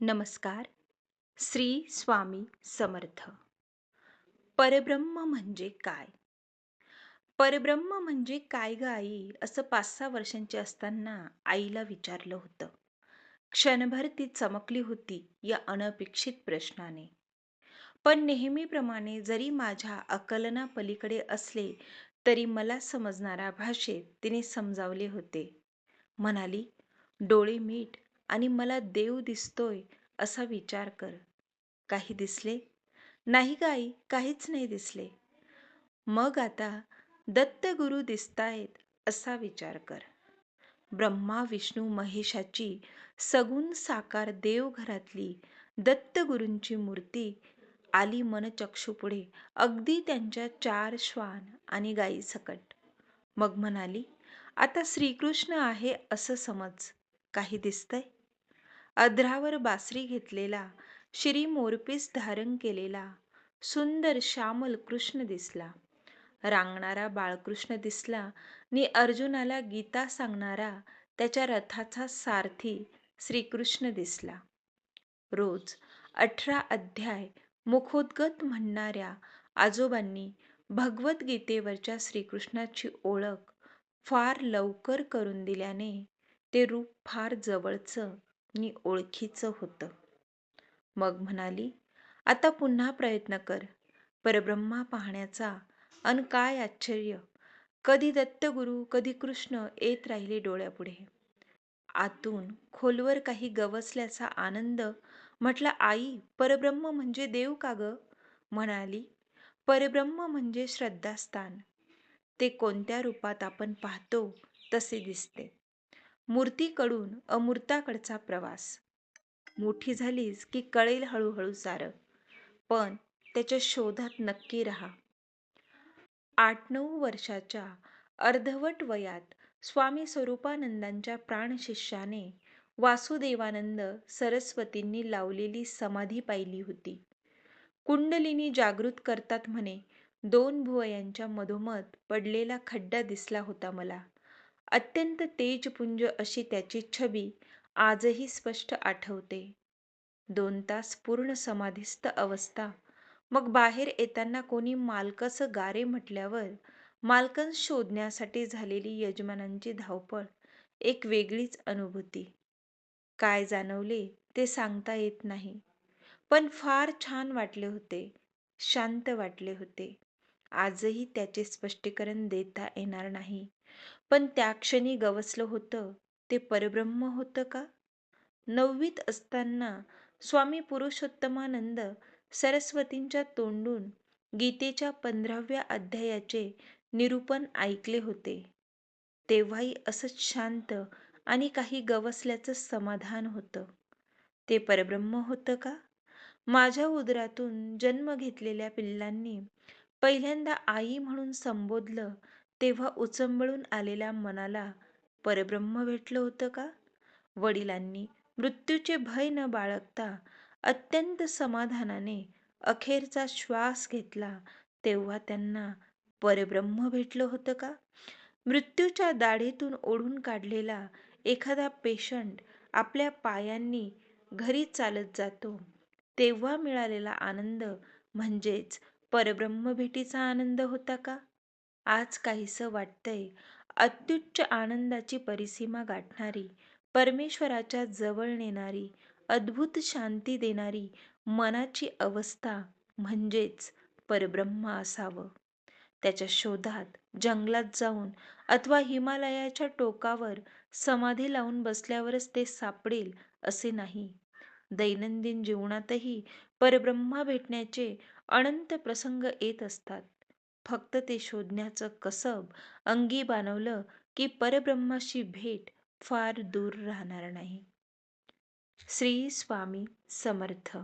नमस्कार. श्री स्वामी समर्थ. परब्रह्म म्हणजे काय? परब्रह्म म्हणजे काय ग आई? असं पाच सहा वर्षांची असताना आईला विचारलं होतं. क्षणभर ती चमकली होती या अनपेक्षित प्रश्नाने. पण नेहमीप्रमाणे जरी माझ्या अकलना पलीकडे असले तरी मला समजणाऱ्या भाषेत तिने समजावले होते. म्हणाली डोळे मीठ आणि मला देव दिसतोय असा विचार कर. काही दिसले? नाही गाई काहीच नाही दिसले. मग आता दत्तगुरु दिसतायत असा विचार कर. ब्रह्मा विष्णू महेशाची सगुण साकार देवघरातली दत्तगुरूंची मूर्ती आली मनचक्षुपुढे अगदी त्यांच्या चार श्वान आणि गाई सकट. मग म्हणाली आता श्रीकृष्ण आहे असं समज. काही दिसतंय? अध्रावर बासरी घेतलेला श्री मोरपीस धारण केलेला सुंदर श्यामल कृष्ण दिसला. रांगणारा बाळकृष्ण दिसला. नि अर्जुनाला गीता सांगणारा त्याच्या रथाचा सारथी श्रीकृष्ण दिसला. रोज अठरा अध्याय मुखोद्गत म्हणणाऱ्या आजोबांनी भगवद्गीतेवरच्या श्रीकृष्णाची ओळख फार लवकर करून दिल्याने ते रूप फार जवळचं नि ओळखीचं होतं. मग म्हणाली आता पुन्हा प्रयत्न कर. परब्रह्मा पाहण्याचा अन काय आश्चर्य. कधी दत्तगुरु कधी कृष्ण येत राहिले डोळ्यापुढे. आतून खोलवर काही गवसल्याचा आनंद म्हटला आई परब्रह्म म्हणजे देव का ग? म्हणाली परब्रह्म म्हणजे श्रद्धास्थान. ते कोणत्या रूपात आपण पाहतो तसे दिसते. मूर्तीकडून अमूर्ताकडचा प्रवास. मोठी झालीस की कळेल हळूहळू सारं. पण त्याच्या शोधात नक्की राहा. आठ नऊ वर्षाच्या अर्धवट वयात स्वामी स्वरूपानंदांच्या प्राणशिष्याने वासुदेवानंद सरस्वतींनी लावलेली समाधी पाहिली होती. कुंडलिनी जागृत करतात म्हणे दोन भुवयांच्या मधोमध पडलेला खड्डा दिसला होता मला. अत्यंत तेजपुंज अशी त्याची छबी आजही स्पष्ट आठवते. दोन तास पूर्ण समाधीस्थ अवस्था. मग बाहेर येताना कोणी मालकस गारे म्हटल्यावर मालकन शोधण्यासाठी झालेली यजमानांची धावपळ एक वेगळीच अनुभूती. काय जाणवले ते सांगता येत नाही. पण फार छान वाटले होते. शांत वाटले होते. आजही त्याचे स्पष्टीकरण देता येणार नाही. पण त्या क्षणी गवसलं होतं. ते परब्रह्म होतं का? नववीत असताना स्वामी पुरुषोत्तमानंद सरस्वतींच्या तोंडून गीतेच्या पंधराव्या अध्यायाचे निरूपण ऐकले होते. तेव्हाही असंच शांत आणि काही गवसल्याचं समाधान होतं. ते परब्रह्म होतं का? माझ्या उदरातून जन्म घेतलेल्या पिल्लांनी पहिल्यांदा आई म्हणून संबोधलं तेव्हा उचंबळून आलेल्या मनाला परब्रह्म भेटलं होतं का? वडिलांनी मृत्यूचे भय न बाळगता अत्यंत समाधानाने अखेरचा श्वास घेतला तेव्हा त्यांना परब्रह्म भेटलं होतं का? मृत्यूच्या दाढीतून ओढून काढलेला एखादा पेशंट आपल्या पायांनी घरी चालत जातो तेव्हा मिळालेला आनंद म्हणजेच परब्रह्म भेटीचा आनंद होता का? आज काहीसं वाटतंय. अत्युच्च आनंदाची परिसीमा गाठणारी परमेश्वराच्या जवळ नेणारी अद्भुत शांती देणारी मनाची अवस्था म्हणजेच परब्रह्म असावं. त्याच्या शोधात जंगलात जाऊन अथवा हिमालयाच्या टोकावर समाधी लावून बसल्यावरच ते सापडेल असे नाही. दैनंदिन जीवनातही परब्रह्मा भेटण्याचे अनंत प्रसंग येत असतात. फक्त ते शोधण्याचं कसब अंगी बाणवलं की परब्रह्माशी भेट फार दूर राहणार नाही. श्री स्वामी समर्थ.